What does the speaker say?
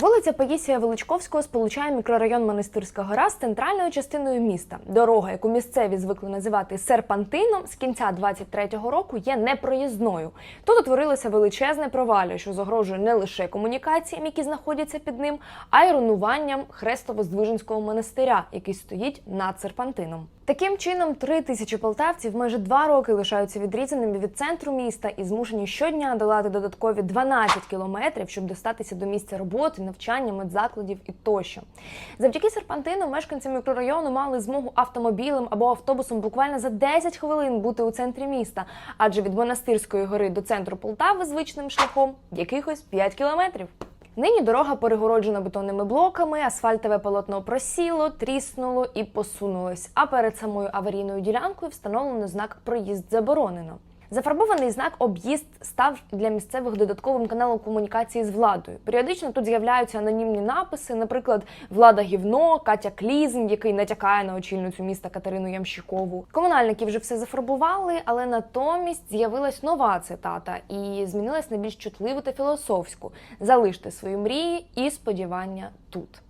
Вулиця Паїсія Величковського сполучає мікрорайон Монастирська гора з центральною частиною міста. Дорога, яку місцеві звикли називати серпантином, з кінця 23-го року є непроїзною. Тут утворилося величезне провалля, що загрожує не лише комунікаціям, які знаходяться під ним, а й руйнуванням Хрестово-Здвиженського монастиря, який стоїть над серпантином. Таким чином, три тисячі полтавців майже два роки лишаються відрізаними від центру міста і змушені щодня долати додаткові 12 кілометрів, щоб достатися до місця роботи, навчання, медзакладів і тощо. Завдяки серпантину мешканці мікрорайону мали змогу автомобілем або автобусом буквально за 10 хвилин бути у центрі міста, адже від монастирської гори до центру Полтави звичним шляхом якихось 5 кілометрів. Нині дорога перегороджена бетонними блоками, асфальтове полотно просіло, тріснуло і посунулось. А перед самою аварійною ділянкою встановлено знак Проїзд заборонено. Зафарбований знак об'їзд став для місцевих додатковим каналом комунікації з владою. Періодично тут з'являються анонімні написи, наприклад, влада гівно, Катя Клізм, який натякає на очільницю міста Катерину Ямщикову. Комунальники вже все зафарбували, але натомість з'явилась нова цитата і змінилась на більш чутливу та філософську: залиште свої мрії і сподівання тут.